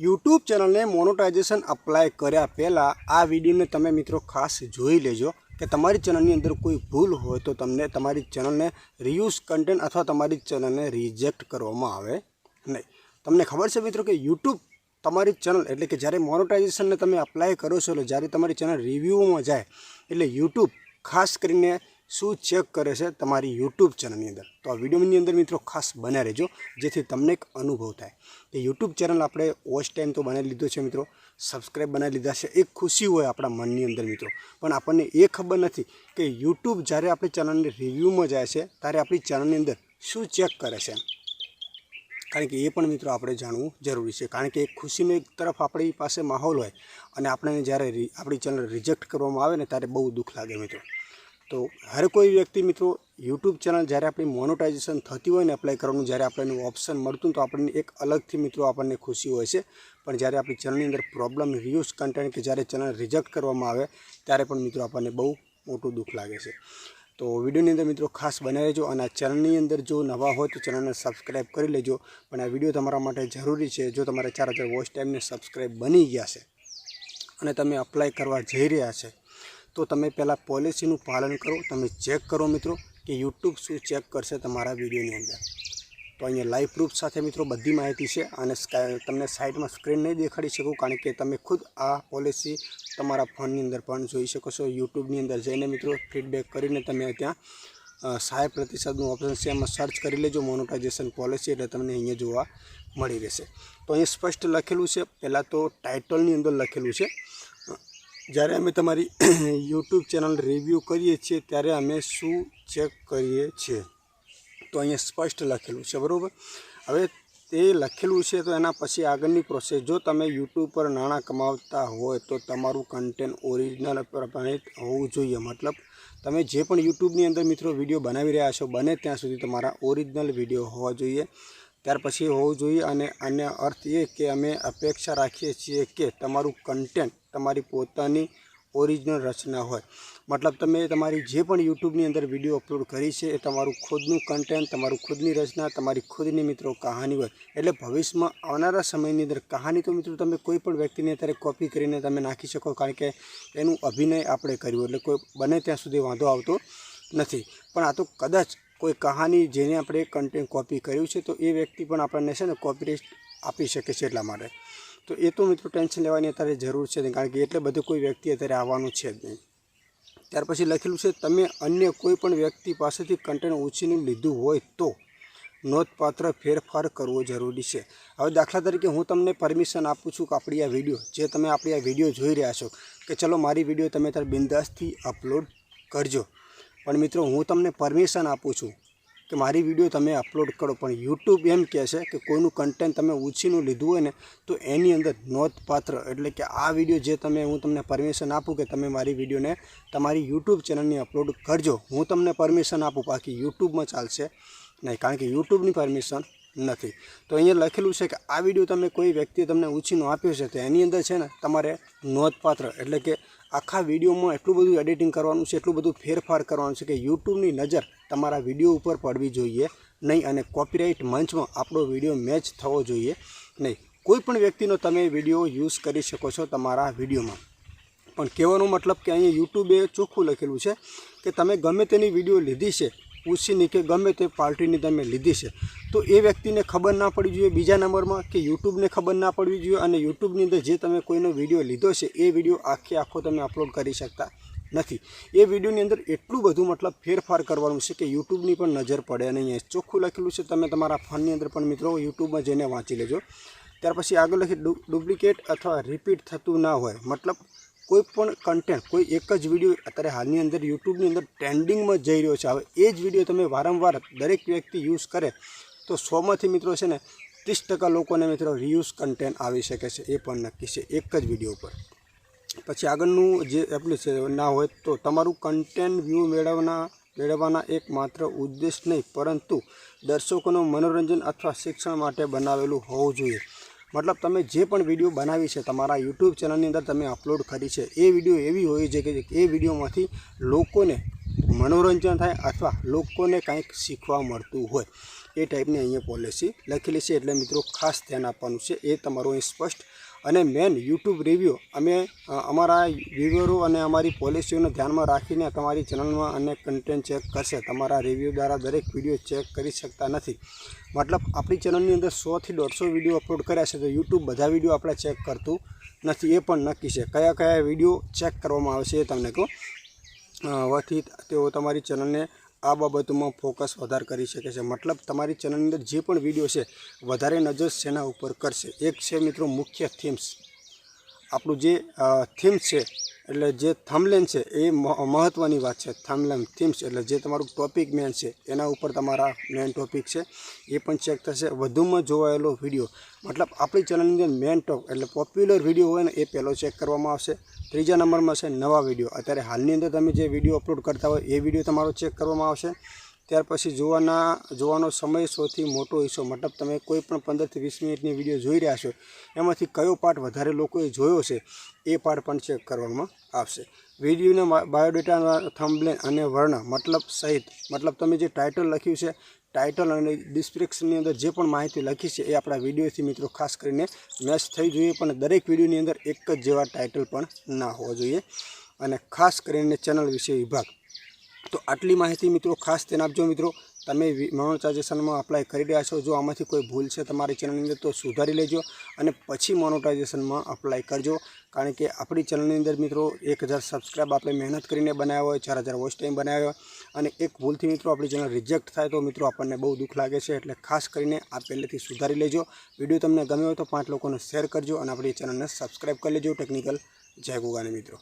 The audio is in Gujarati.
યુટ્યુબ ચેનલને મોનોટાઇઝેશન અપ્લાય કર્યા પહેલાં આ વિડીયોને તમે મિત્રો ખાસ જોઈ લેજો કે તમારી ચેનલની અંદર કોઈ ભૂલ હોય તો તમને તમારી ચેનલને રિયુઝ કન્ટેન્ટ અથવા તમારી ચેનલને રિજેક્ટ કરવામાં આવે નહીં. તમને ખબર છે મિત્રો કે યુટ્યુબ તમારી ચેનલ એટલે કે જ્યારે મોનોટાઇઝેશનને તમે અપ્લાય કરો છો એટલે જ્યારે તમારી ચેનલ રિવ્યૂમાં જાય એટલે યુટ્યુબ ખાસ કરીને શું ચેક કરે છે તમારી યુટ્યુબ ચેનલની અંદર? તો આ વિડીયોની અંદર મિત્રો ખાસ બન્યા રહેજો, જેથી તમને એક અનુભવ થાય. કે યુટ્યુબ ચેનલ આપણે વોચ ટાઈમ તો બનાવી લીધો છે મિત્રો સબસ્ક્રાઈબ બનાવી લીધા છે એક ખુશી હોય આપણા મનની અંદર મિત્રો. પણ આપણને એ ખબર નથી કે યુટ્યુબ જ્યારે આપણી ચેનલની રિવ્યૂમાં જાય છે, ત્યારે આપણી ચેનલની અંદર શું ચેક કરે છે કારણ કે એ પણ મિત્રો આપણે જાણવું જરૂરી છે. કારણ કે એક ખુશીનો એક તરફ આપણી પાસે માહોલ હોય અને આપણે જ્યારે આપણી ચેનલ રિજેક્ટ કરવામાં આવે ને, ત્યારે બહુ દુઃખ લાગે મિત્રો. તો હર કોઈ વ્યક્તિ મિત્રો યુટ્યુબ ચેનલ જ્યારે આપણી મોનોટાઇઝેશન થતી હોય ને એપ્લાય કરવાનું, જ્યારે આપણને ઓપ્શન મળતું તો આપણને એક અલગથી મિત્રો આપણને ખુશી હોય છે. પણ જ્યારે આપણી ચેનલની અંદર પ્રોબ્લેમ રિયુઝ કન્ટેન્ટ કે જ્યારે ચેનલ રિજેક્ટ કરવામાં આવે, ત્યારે પણ મિત્રો આપણને બહુ મોટું દુઃખ લાગે છે. તો વિડીયોની અંદર મિત્રો ખાસ બનાવી લેજો અને આ ચેનલની અંદર જો નવા હોય તો ચેનલને સબસ્ક્રાઈબ કરી લેજો. પણ આ વીડિયો તમારા માટે જરૂરી છે, જો તમારે ચાર હજાર વોચ ટાઈમને સબસ્ક્રાઈબ બની ગયા છે અને તમે અપ્લાય કરવા જઈ રહ્યા છે તો તમે પહેલાં પોલિસીનું પાલન કરો, તમે ચેક કરો મિત્રો કે યુટ્યુબ શું ચેક કરશે તમારા વિડીયોની અંદર. તો અહીંયા લાઈવ પ્રૂફ સાથે મિત્રો બધી માહિતી છે અને તમને સાઇડમાં સ્ક્રીન નહીં દેખાડી શકું કારણ કે તમે ખુદ આ પોલિસી તમારા ફોનની અંદર પણ જોઈ શકો છો. યુટ્યુબની અંદર જઈને મિત્રો ફીડબેક કરીને તમે ત્યાં સાય પ્રતિસાદનું ઓપ્શન છે એમાં સર્ચ કરી લેજો મોનોટાઇઝેશન પોલિસી એટલે તમને અહીંયા જોવા મળી રહેશે. તો અહીંયા સ્પષ્ટ લખેલું છે, પહેલાં તો ટાઇટલની અંદર લખેલું છે જ્યારે અમે તમારી યુટ્યુબ ચેનલ રિવ્યૂ કરીએ છીએ, ત્યારે અમે શું ચેક કરીએ છીએ? તો અહીંયા સ્પષ્ટ લખેલું છે, બરાબર? હવે તે લખેલું છે, તો એના પછી આગળની પ્રોસેસ જો તમે યુટ્યુબ પર નાણાં કમાવતા હોય, તો તમારું કન્ટેન્ટ ઓરિજિનલ પ્રમાણિત હોવું જોઈએ. મતલબ, તમે જે પણ યુટ્યુબની અંદર મિત્રો વીડિયો બનાવી રહ્યા છો, બને ત્યાં સુધી તમારા ઓરિજિનલ વીડિયો હોવા જોઈએ. ત્યાર પછી હોવું જોઈએ, અને આને અર્થ એ કે અમે અપેક્ષા રાખીએ છીએ કે તમારું કન્ટેન્ટ તમારી પોતાની ઓરિજિનલ રચના હોય. મતલબ તમે તમારી જે પણ યુટ્યુબની અંદર વીડિયો અપલોડ કરી છે, એ તમારું ખુદનું કન્ટેન્ટ તમારું ખુદની રચના, તમારી ખુદની મિત્રો કહાની હોય. એટલે ભવિષ્યમાં આવનારા સમયની અંદર કહાની તો મિત્રો તમે કોઈ પણ વ્યક્તિને અત્યારે કોપી કરીને તમે નાખી શકો, કારણ કે એનું અભિનય આપણે કર્યું. એટલે કોઈ બને ત્યાં સુધી વાંધો આવતો નથી. પણ આ તો કદાચ કોઈ કહાની જેને આપણે કન્ટેન્ટ કોપી કર્યું છે, તો એ વ્યક્તિ પણ આપણને છે ને કોપીરાઇટ આપી શકે છે એટલા માટે. તો એ તો મિત્રો ટેન્શન લેવાની અત્યારે જરૂર છે નહીં, કારણ કે એટલે બધું કોઈ વ્યક્તિ અત્યારે આવવાનું છે જ નહીં. ત્યાર પછી લખેલું છે, તમે અન્ય કોઈ પણ વ્યક્તિ પાસેથી કન્ટેન્ટ ઉછીનું લીધું હોય તો નોંધપાત્ર ફેરફાર કરવો જરૂરી છે. હવે દાખલા તરીકે હું તમને પરમિશન આપું છું કે આપણી આ વીડિયો જે તમે આપણી આ વીડિયો જોઈ રહ્યા છો, કે ચલો મારી વીડિયો તમે ત્યારે બિંદાસથી અપલોડ કરજો. પણ મિત્રો હું તમને પરમિશન આપું છું કે મારી વીડિયો તમે અપલોડ કરો, પણ યુટ્યુબ એમ કહે છે કે કોઈનું કન્ટેન્ટ તમે ઉછીનું લીધું હોય ને, તો એની અંદર નોંધપાત્ર એટલે કે આ વીડિયો જે તમે, હું તમને પરમિશન આપું કે તમે મારી વિડીયોને તમારી યુટ્યુબ ચેનલની અપલોડ કરજો. હું તમને પરમિશન આપું, બાકી યુટ્યુબમાં ચાલશે નહીં. કારણ કે યુટ્યુબની પરમિશન નથી. તો અહીંયા લખેલું છે કે આ વીડિયો તમે કોઈ વ્યક્તિએ તમને ઉછીનો આપ્યો છે તો એની અંદર છે ને તમારે નોંધપાત્ર એટલે કે આખા વિડીયોમાં એટલું બધું એડિટિંગ કરવાનું છે, એટલું બધું ફેરફાર કરવાનું છે કે યુટ્યુબની નજર તમારા વીડિયો ઉપર પડવી જોઈએ નહીં અને કોપીરાઇટ મંચમાં આપણો વીડિયો મેચ થવો જોઈએ નહીં. કોઈ પણ વ્યક્તિનો તમે વીડિયો યુઝ કરી શકો છો તમારા વિડીયોમાં. પણ કહેવાનો મતલબ કે અહીંયા યુટ્યુબે ચોખ્ખું લખેલું છે કે તમે ગમે તેની વીડિયો લીધી છે ઉછીની કે ગમે તે પાર્ટીની તમે લીધી છે. તો એ વ્યક્તિને ખબર ના પડવી જોઈએ બીજા નંબરમાં કે યુટ્યુબને ખબર ના પડવી જોઈએ અને યુટ્યુબની અંદર જે તમે કોઈનો વીડિયો લીધો છે એ વીડિયો આખે આખો તમે અપલોડ કરી શકતા નથી. એ વિડીયોની અંદર એટલું બધું મતલબ ફેરફાર કરવાનું છે કે યુટ્યુબની પણ નજર પડે અને અહીંયા ચોખ્ખું લખેલું છે. તમે તમારા ફોનની અંદર પણ મિત્રો યુટ્યુબમાં જઈને વાંચી લેજો. ત્યાર પછી આગળ લખી ડુપ્લિકેટ અથવા રિપીટ થતું ના હોય. મતલબ કોઈ પણ કન્ટેન્ટ કોઈ એક જ વીડિયો અત્યારે હાલની અંદર યુટ્યુબની અંદર ટ્રેન્ડિંગમાં જઈ રહ્યો છે. હવે એ જ વીડિયો તમે વારંવાર દરેક વ્યક્તિ યુઝ કરે તો સોમાંથી મિત્રો છે ને ત્રીસ ટકા લોકોને મિત્રો રિયુઝ કન્ટેન્ટ આવી શકે છે. એ પણ નક્કી છે એક જ વીડિયો પર. પછી આગળનું જે એપ્લિકેશન ના હોય તો તમારું કન્ટેન્ટ વ્યૂ મેળવના મેળવવાના એક માત્ર ઉદ્દેશ નહીં, પરંતુ દર્શકોનું મનોરંજન અથવા શિક્ષણ માટે બનાવેલું હોવું જોઈએ. મતલબ તમે જે પણ વીડિયો બનાવી છે તમારા યુટ્યુબ ચેનલની અંદર તમે અપલોડ કરી છે, એ વીડિયો એવી હોય છે કે એ વિડીયોમાંથી લોકોને મનોરંજન થાય અથવા લોકોને કંઈક શીખવા મળતું હોય, એ ટાઈપની અહીંયા પોલિસી લખેલી છે. એટલે મિત્રો ખાસ ધ્યાન આપવાનું છે, એ તમારું અહીં સ્પષ્ટ અને મેન યુટ્યુબ રિવ્યૂ અમે અમારા વ્યુઅરો અને અમારી પોલિસીઓને ધ્યાનમાં રાખીને તમારી ચેનલમાં અને કન્ટેન્ટ ચેક કરશે. તમારા રિવ્યૂ દ્વારા દરેક વીડિયો ચેક કરી શકતા નથી. મતલબ આપણી ચેનલની અંદર સોથી દોઢસો વીડિયો અપલોડ કર્યા છે, તો યુટ્યુબ બધા વીડિયો આપણે ચેક કરતું નથી, એ પણ નક્કી છે. કયા કયા વીડિયો ચેક કરવામાં આવશે એ તમને કહું. વથી તેઓ તમારી ચેનલને આ બાબતોમાં ફોકસ વધારે કરી શકે છે. મતલબ તમારી ચેનલની અંદર જે પણ વીડિયો છે, વધારે નજર શેના ઉપર કરશે. એક છે મિત્રો મુખ્ય થીમ્સ આપણું જે થીમ્સ છે એટલે જે થમલેન છે, એ મહત્ત્વની વાત છે. થમલેન થીમ્સ એટલે જે તમારું ટોપિક મેન છે, એના ઉપર તમારા મેન ટોપિક છે. એ પણ ચેક થશે. વધુમાં જોવાયેલો વીડિયો મતલબ આપણી ચેનલની અંદર મેન ટોપ એટલે પોપ્યુલર વીડિયો હોય ને, એ પહેલો ચેક કરવામાં આવશે. ત્રીજા નંબરમાં છે નવા વીડિયો અત્યારે હાલની અંદર તમે જે વીડિયો અપલોડ કરતા હોય, એ વીડિયો તમારો ચેક કરવામાં આવશે. ત્યાર પછી જોવાના, જોવાનો સમય સૌથી મોટો હિસ્સો, મતલબ તમે કોઈ પણ પંદરથી વીસ મિનિટની વીડિયો જોઈ રહ્યા છો, એમાંથી કયો પાર્ટ વધારે લોકોએ જોયો છે, એ પાર્ટ પણ ચેક કરવામાં આવશે. વિડીયોના બાયોડેટાના થંબલેન અને વર્ણ, મતલબ સહિત, મતલબ તમે જે ટાઇટલ લખ્યું છે ટાઇટલ અને ડિસ્ક્રિપ્શનની અંદર જે પણ માહિતી લખી છે, એ આપણા વિડીયોથી મિત્રો ખાસ કરીને મેચ થઈ જોઈએ, પણ દરેક વિડીયોની અંદર એક જ જેવા ટાઇટલ પણ ના હોવા જોઈએ. અને ખાસ કરીને ચેનલ વિશે વિભાગ. તો આટલી માહિતી મિત્રો, ખાસ તેને આપજો મિત્રો. તમે મોનોટાઇઝેશનમાં અપ્લાય કરી રહ્યા છો. જો આમાંથી કોઈ ભૂલ છે તમારી ચેનલની અંદર, તો સુધારી લેજો અને પછી મોનોટાઇઝેશનમાં અપ્લાય કરજો. કારણ કે આપણી ચેનલની અંદર મિત્રો, એક હજાર સબસ્ક્રાઈબ આપણે મહેનત કરીને બનાવ્યા હોય, ચાર હજાર વોચ ટાઈમ બનાવ્યો હોય અને એક ભૂલથી મિત્રો આપણી ચેનલ રિજેક્ટ થાય, તો મિત્રો આપણને બહુ દુઃખ લાગે છે. એટલે ખાસ કરીને આ પહેલેથી સુધારી લેજો. વીડિયો તમને ગમ્યો હોય તો પાંચ લોકોને શેર કરજો અને આપણી ચેનલને સબસ્ક્રાઈબ કરી લેજો. ટેકનિકલ જય ગોગાને મિત્રો.